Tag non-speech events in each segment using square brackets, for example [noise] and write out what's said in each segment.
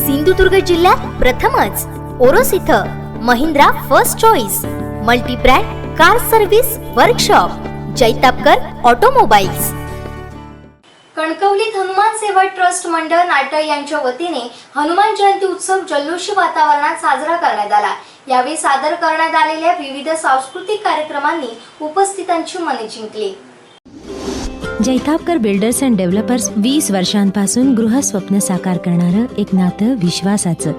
सिंधुदुर्ग जिल्ह्यात प्रथमच ओरोस इथं Mahindra first choice multibrand car service workshop Jaitapkar automobiles. कणकवलीत हनुमान सेवा ट्रस्ट मंडळ नाटक यांच्या वतीने हनुमान जयंती उत्सव जल्लोषी वातावरणात साजरा करण्यात आला. यावेळी सादर करण्यात आलेल्या विविध सांस्कृतिक कार्यक्रमांनी उपस्थितांची मने जिंकली. जैतापकर बिल्डर्स अँड डेव्हलपर्स वीस वर्षांपासून गृहस्वप्न साकार करणारं एक नातं विश्वासाचं.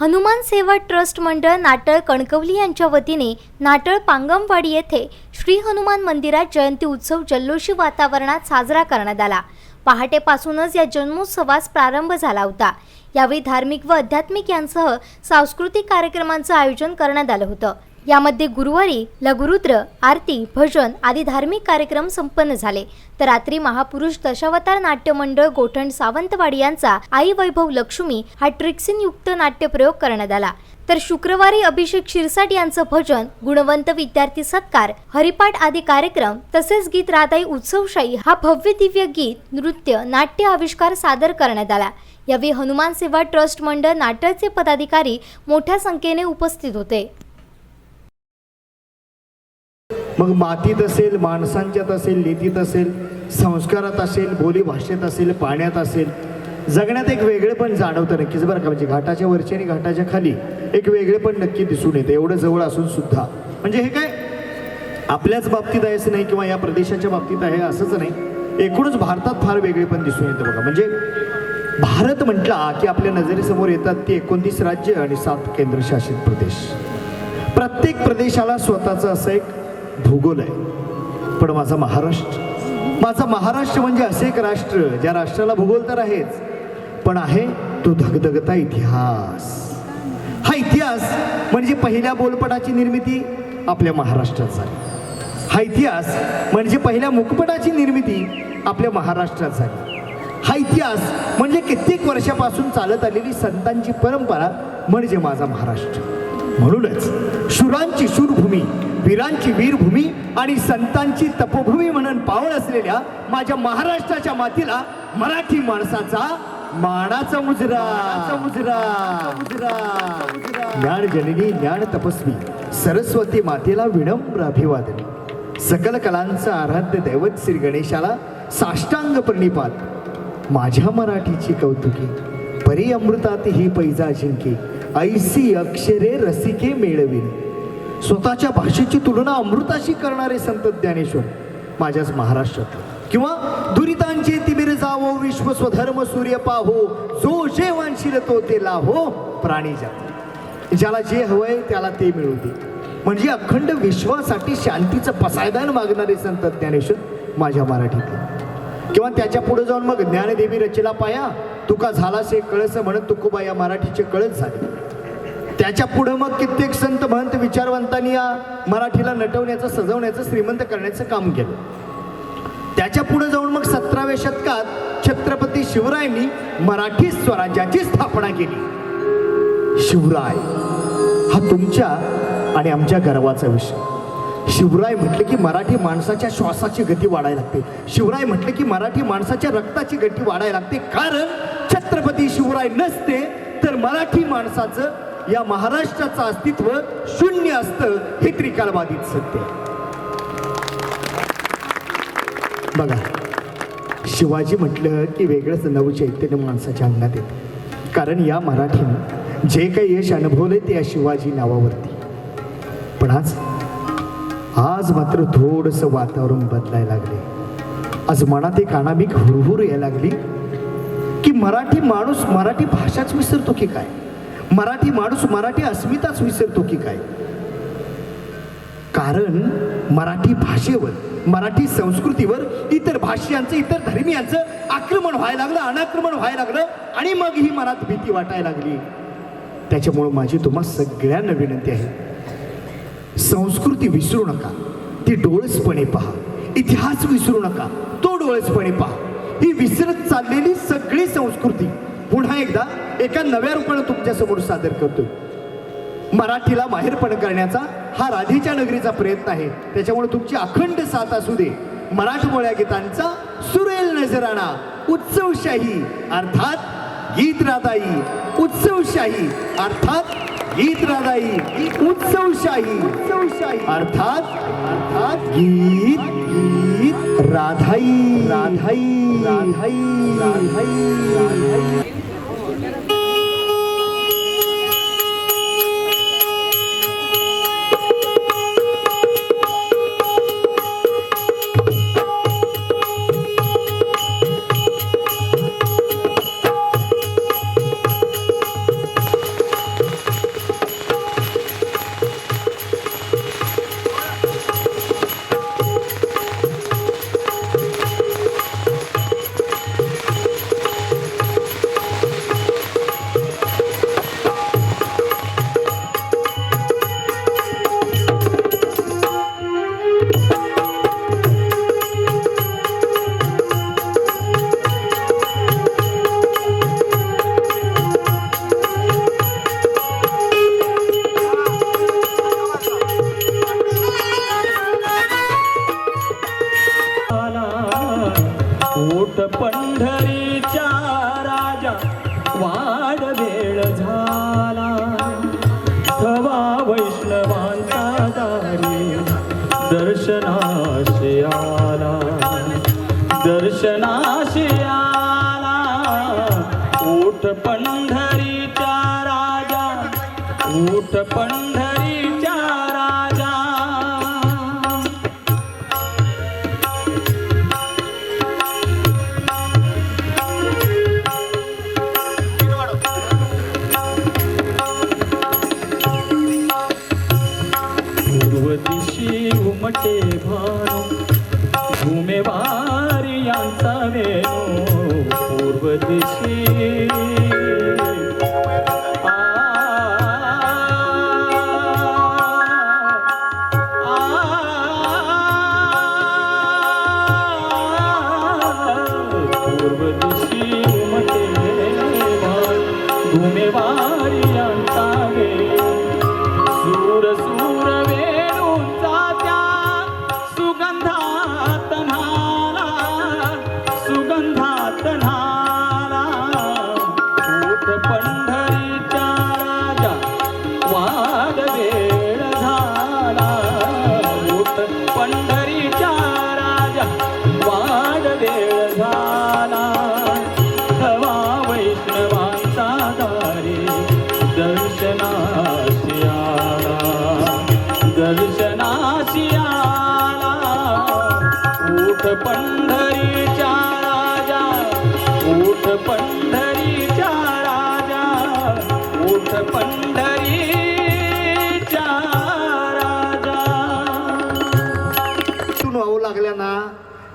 हनुमान सेवा ट्रस्ट मंडळ नाटळ कणकवली यांच्या वतीने नाटळ पांगमवाडी येथे श्री हनुमान मंदिरात जयंती उत्सव जल्लोषी वातावरणात साजरा करण्यात आला. पहाटेपासूनच या जन्मोत्सवास प्रारंभ झाला होता. यावेळी धार्मिक व आध्यात्मिक यांसह सांस्कृतिक कार्यक्रमांचं आयोजन करण्यात आलं होतं. यामध्ये गुरुवारी लघुरुद्र आरती भजन आदी धार्मिक कार्यक्रम संपन्न झाले. तर रात्री महापुरुष दशावतार नाट्य मंडळ गोठण सावंतवाडी यांचा आई वैभव लक्ष्मी हा ट्रिक्सिन युक्त नाट्यप्रयोग करण्यात आला. तर शुक्रवारी अभिषेक शिरसाट यांचं भजन गुणवंत विद्यार्थी सत्कार हरिपाठ आदी कार्यक्रम तसेच गीत राधाई उत्सवशाही हा भव्य दिव्य गीत नृत्य नाट्य आविष्कार सादर करण्यात आला. यावेळी हनुमान सेवा ट्रस्ट मंडळ नाटळचे पदाधिकारी मोठ्या संख्येने उपस्थित होते. मग मातीत असेल माणसांच्यात असेल नीतीत असेल संस्कारात असेल बोली भाषेत असेल पाण्यात असेल जगण्यात एक वेगळेपण जाणवतं नक्कीच बरं का. म्हणजे घाटाच्या वरची आणि घाटाच्या खाली एक वेगळेपण नक्की दिसून येतं. एवढं जवळ असून सुद्धा. म्हणजे हे काय? आपल्याच बाबतीत आहे असं नाही किंवा या प्रदेशाच्या बाबतीत आहे असंच नाही. एकूणच भारतात फार वेगळेपण दिसून येतं बघा. म्हणजे भारत म्हटला की आपल्या नजरेसमोर येतात ती एकोणतीस राज्य आणि सात केंद्रशासित प्रदेश. प्रत्येक प्रदेशाला स्वतःचं असं एक भूगोल आहे. पण माझा महाराष्ट्र माझा महाराष्ट्र म्हणजे असे एक राष्ट्र ज्या राष्ट्राला भूगोल तर आहेच पण आहे तो धगधगता इतिहास. हा इतिहास म्हणजे पहिल्या बोलपटाची निर्मिती आपल्या महाराष्ट्रात झाली. हा इतिहास म्हणजे पहिल्या मुखपटाची निर्मिती आपल्या महाराष्ट्रात झाली. हा इतिहास म्हणजे कित्येक वर्षापासून चालत आलेली संतांची परंपरा म्हणजे माझा महाराष्ट्र. म्हणूनच शुरांची शूरभूमी वीरांची वीरभूमी आणि संतांची तपोभूमी म्हणून पावन असलेल्या माझ्या महाराष्ट्राच्या मातीला मराठी माणसाचा मानाचा मुजरा. मुजरा. मुजरा. ज्ञान जननी ज्ञान तपस्वी सरस्वती मातेला विनम्र अभिवादन. सकल कलांचा आराध्य दैवत श्री गणेशाला साष्टांग प्रणिपात. माझ्या मराठीची कौतुकी. परी अमृतात ही पैजा जिंके ऐसी अक्षरे रसिके मेळविन. स्वतःच्या भाषेची तुलना अमृताशी करणारे संत ज्ञानेश्वर माझ्याच महाराष्ट्रात किंवा दुरितांचे तिबिर जावो विश्व स्वधर्म सूर्य पाहो जो जे वांशील तो ते लाहो प्राणी जात. ज्याला जे हवंय त्याला ते मिळू दे. म्हणजे अखंड विश्वासाठी शांतीचं पसायदान मागणारे संत ज्ञानेश्वर माझ्या मराठीत किंवा त्याच्या पुढे जाऊन मग ज्ञानदेवी रचेला पाया तुका झालासे कळस म्हणत तुकोबा या मराठीचे कळस झाले. त्याच्या पुढं मग कित्येक संत महंत विचारवंतांनी या मराठीला नटवण्याचं सजवण्याचं श्रीमंत करण्याचं काम केलं. त्याच्या पुढे जाऊन मग सतराव्या शतकात छत्रपती शिवरायांनी मराठी स्वराज्याची स्थापना केली. शिवराय हा तुमच्या आणि आमच्या गर्वाचा विषय. शिवराय म्हटले की मराठी माणसाच्या श्वासाची गती वाढायला लागते. शिवराय म्हटले की मराठी माणसाच्या रक्ताची गती वाढायला लागते. कारण छत्रपती शिवराय नसते तर मराठी माणसाचं या महाराष्ट्राचं अस्तित्व शून्य असतं हे त्रिकालबाधित सत्य बघा शिवाजी म्हटलं की वेगळंच नवचैतन्य माणसाच्या अंगात येतं. कारण या मराठीनं जे काही यश अनुभवलंय ते या शिवाजी नावावरती. पण आज आज मात्र थोडंसं वातावरण बदलायला लागले आज मनात एक अनामिक हुरहुर यायला लागली की मराठी माणूस मराठी भाषाच विसरतो की काय? मराठी माणूस मराठी अस्मिताच विसरतो की काय? कारण मराठी भाषेवर मराठी संस्कृतीवर इतर भाषियांचं इतर धर्मियांचं आक्रमण व्हायला लागलं अनाक्रमण व्हायला लागलं आणि मग ही मनात भीती वाटायला लागली. त्याच्यामुळं माझी तुम्हा सगळ्यांना विनंती आहे संस्कृती विसरू नका ती डोळसपणे पहा इतिहास विसरू नका तो डोळसपणे पहा. ही विसरत चाललेली सगळी संस्कृती पुन्हा एकदा एका नव्या रूपानं तुमच्यासमोर सादर करतोय. मराठीला माहेरपण करण्याचा हा राधेच्या नगरीचा प्रयत्न आहे. त्याच्यामुळे तुमची अखंड साथ असू दे. मराठमोळ्या गीतांचा सुरेल नजराणा उत्सवशाही अर्थात गीत राधाई उत्सवशाही अर्थात गीत राधाई उत्सवशाही उत्सवशाही अर्थात अर्थात गीत गीत. राधाई राधाई राधाई राधाई राधाई पंढरीच्या राजा वाड वेळ झाला. थवा वैष्णवांचा दारी दर्शनाशी आला. दर्शनाशी आला. ओठ पंढरीच्या राजा ओठ पंढ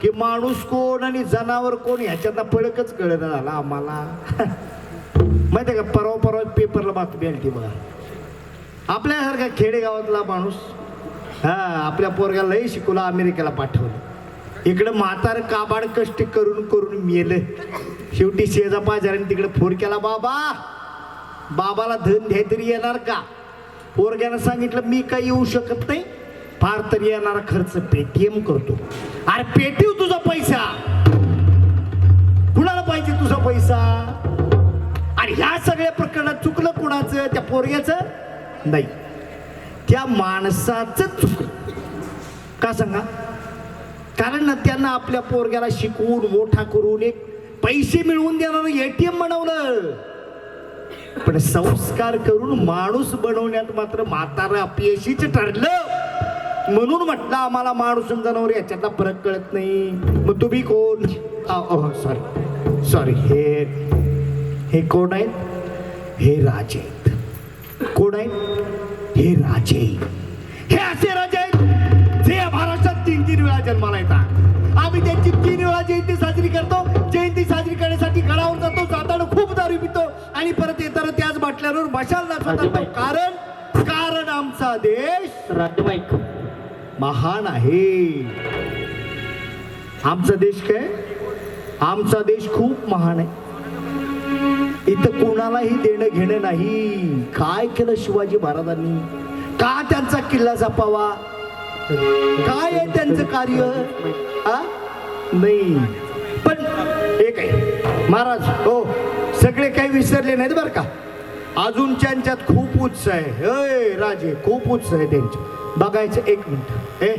की माणूस कोण आणि जनावर कोण ह्याच्यातला फळकच कळत झाला आम्हाला. [laughs] माहिती का परवा परवा पेपरला बातमी आली ती बघा. आपल्यासारखा खेडेगावातला माणूस हा आपल्या पोरगाला लई शिकवला अमेरिकेला पाठवलं. इकडं म्हातार काबाड कष्ट करून करून मेलं. शेवटी शेजा पाजाराने तिकडे फोन केला बाबा बाबाला धन द्यायतरी येणार का? पोरग्यानं सांगितलं मी काही येऊ शकत नाही. फार तरी येणारा खर्च पेटीएम करतो. अरे पेटीव तुझा पैसा. कुणाला पाहिजे तुझा पैसा? आणि ह्या सगळ्या प्रकरणात चुकलं कुणाचं? त्या पोरग्याचं? नाही. त्या माणसाच चुकलं. का सांगा? कारण ना त्यांना आपल्या पोरग्याला शिकवून मोठा करून एक पैसे मिळवून देणार एटीएम बनवलं. पण संस्कार करून माणूस बनवण्यात मात्र म्हातारा अपयशीच ठरलं. म्हणून म्हटलं आम्हाला माणूस जनावर याच्यातला फरक कळत नाही. मग तुम्ही कोण? सॉरी सॉरी हे हे कोण आहेत? हे राजे आहेत. कोण आहेत? हे राजे हे असे राजे आहेत जे या महाराष्ट्रात तीन तीन वेळा जन्माला येतात. आम्ही त्यांची तीन वेळा जयंती साजरी करतो. जयंती साजरी करण्यासाठी गडावर जातो जाताना खूप दारू पितो आणि परत येताना त्याच बाटल्यावर मशाल दाखवतो कारण कारण आमचा देश राज्यबाईक महान आहे. आमचा देश काय? आमचा देश खूप महान आहे. इथं कोणालाही देणं घेणं नाही. काय केलं शिवाजी महाराजांनी? का त्यांचा किल्ला जपावा? काय आहे त्यांचं कार्य? नाही. पण एक आहे. महाराज हो सगळे काही विसरले नाहीत बरं का? अजून त्यांच्यात खूप उत्साह आहे. राजे खूप उत्साह आहे त्यांच्या बघायचं एक मिनिट. ए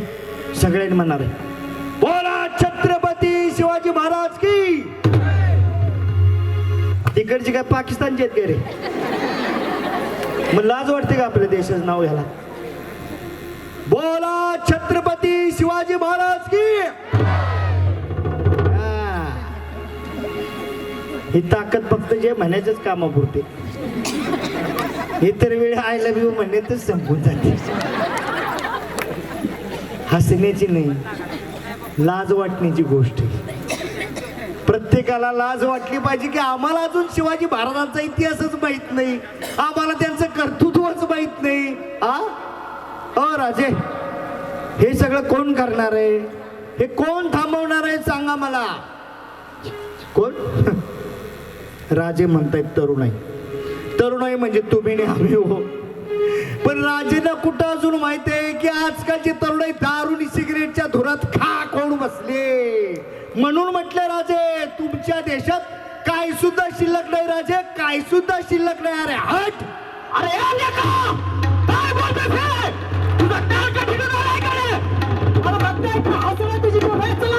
सगळ्यांनी म्हणणार आहे. बोला छत्रपती शिवाजी महाराज की! तिकडची काय पाकिस्तानची आहेत रे? मग लाज वाटते का आपल्या देशाचं नाव ह्याला बोला छत्रपती शिवाजी महाराज की! ही. ताकद फक्त जे म्हणायचंच कामापुरते. इतर वेळ आय लव्ह यू तर संपून जाते. हसण्याची नाही. लाज वाटण्याची गोष्ट प्रत्येकाला लाज वाटली पाहिजे की आम्हाला अजून शिवाजी महाराजांचा इतिहासच माहीत नाही. आम्हाला त्यांचं कर्तृत्वच माहीत नाही. आ? अ राजे हे सगळं कोण करणार आहे? हे कोण थांबवणार आहे सांगा मला कोण? [laughs] राजे म्हणतायत तरुणाई. तरुणाई म्हणजे तुम्ही आम्ही हो. पण राजेला कुठं अजून माहिती आहे की आजकालची तरुणाई दारू आणि सिगरेटच्या धुरात खा कोण बसले? म्हणून म्हटलं राजे तुमच्या देशात काय सुद्धा शिल्लक नाही राजे. काय सुद्धा शिल्लक नाही. अरे हट! अरे या तुझी काय तुझा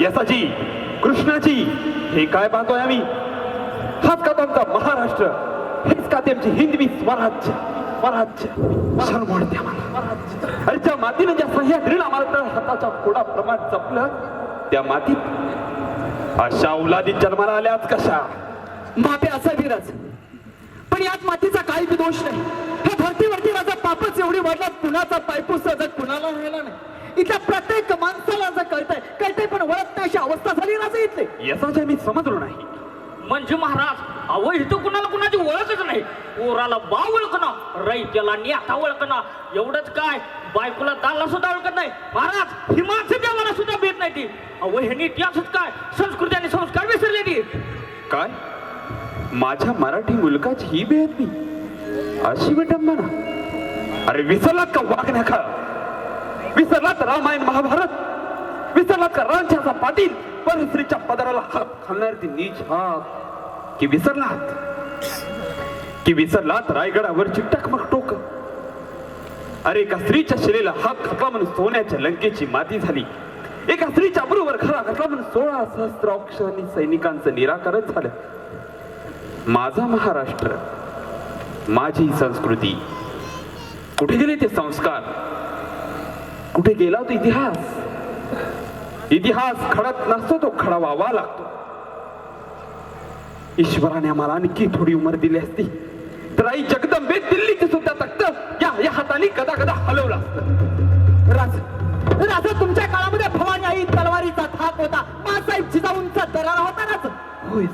यशाची कृष्णाची हे काय पाहतोय आम्ही? हाच का तुमचा महाराष्ट्र? हेच का त्यांची हिंदवी स्वराज्य? स्वराज्य? शरम वाटते अरे ज्या मातीने ज्या सह्याद्रीला आम्हाला हाताच्या फोडाप्रमाण जपलं त्या मातीत अशा औलादी जन्माला आल्याच कशा? माती असा विराज. पण यात मातीचा काही दोष नाही. ह्या धरतीवरती माझा पापच एवढी वाढला कुणाचा पायपूस जर कुणाला राहिला नाही. इथल्या प्रत्येक माणसाला जर कळतंय कळतंय पण वळत नाही अशी अवस्था झाली राजा इथले. याचा मी समजलो नाही. म्हणजे महाराज अहो इथं कुणाला कुणाची ओळखच नाही. पोराला बा ओळखणं रैत्याला नेता ओळखणं एवढंच काय? बायकोला दाला सुद्धा ओळखत नाही. महाराज ही माणसं देवाला सुद्धा भेट नाही ती. अहो ह्यांनी इतिहासच काय? संस्कृती आणि संस्कार विसरले ती. काय? माझ्या मराठी मुलकाची ही बेदबी अशी विटंबना अरे विसरलात का? वागण्या का विसरलात रामायण महाभारत? विसरलात का? रांच्याचा पाटील. परस्त्रीच्या पदराला हात खालणार ती नीच हात की विसरलात? की विसरलात? रायगडावरची टकमक टोक. अरे एका स्त्रीच्या शिलेला हात घातला म्हणून सोन्याच्या लंकेची माती झाली. एका स्त्रीच्या बरोबर खरा घातला म्हणून सोळा सहस्त्र अक्षरांनी सैनिकांचं निराकरण झालं. माझा महाराष्ट्र माझी संस्कृती. कुठे गेले ते संस्कार? कुठे गेला तो इतिहास? इतिहास खडत नसतो तो खडा व्हावा लागतो. ईश्वराने आम्हाला आणखी थोडी उमर दिली असती. तर आई जगदंबे दिल्लीचे सुद्धा तख्त या या हाताने कदा कदा हलवलं असतं. राज राजा तुमच्या काळामध्ये भवानी आई तलवारीचा थाप होता. मासाहेब जिजाऊंचा दरारा होता राज. होय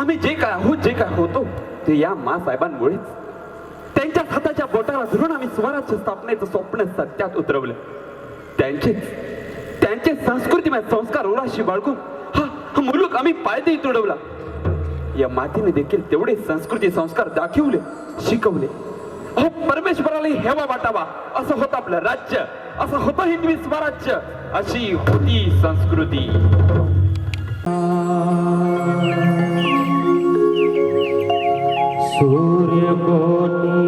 आम्ही जे काय आहोत जे काय होतो ते या मा साहेबांमुळेच त्यांच्या हाताच्या बोटाला धरून आम्ही स्वराज्य स्थापनेचं स्वप्न सत्यात उतरवलं. त्यांचेच. त्यांचे संस्कृतीमय संस्कार ओढाशी बाळगून हा मुलूक आम्ही पायदे तुडवला. या मातीने देखील तेवढे संस्कृती संस्कार दाखवले शिकवले. अहो परमेश्वराला हेवा वाटावा. असं होतं आपलं राज्य. असं होतं हिंदवी स्वराज्य. अशी होती संस्कृती. सूर्यकोटि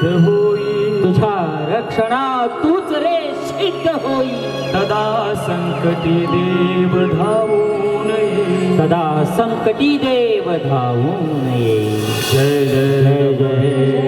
सिद्ध होई। तुझ्या रक्षणा तूच रे सिद्ध होई। तदा संकटी देव धावून तदा संकटी देव धावून ये जय जय जय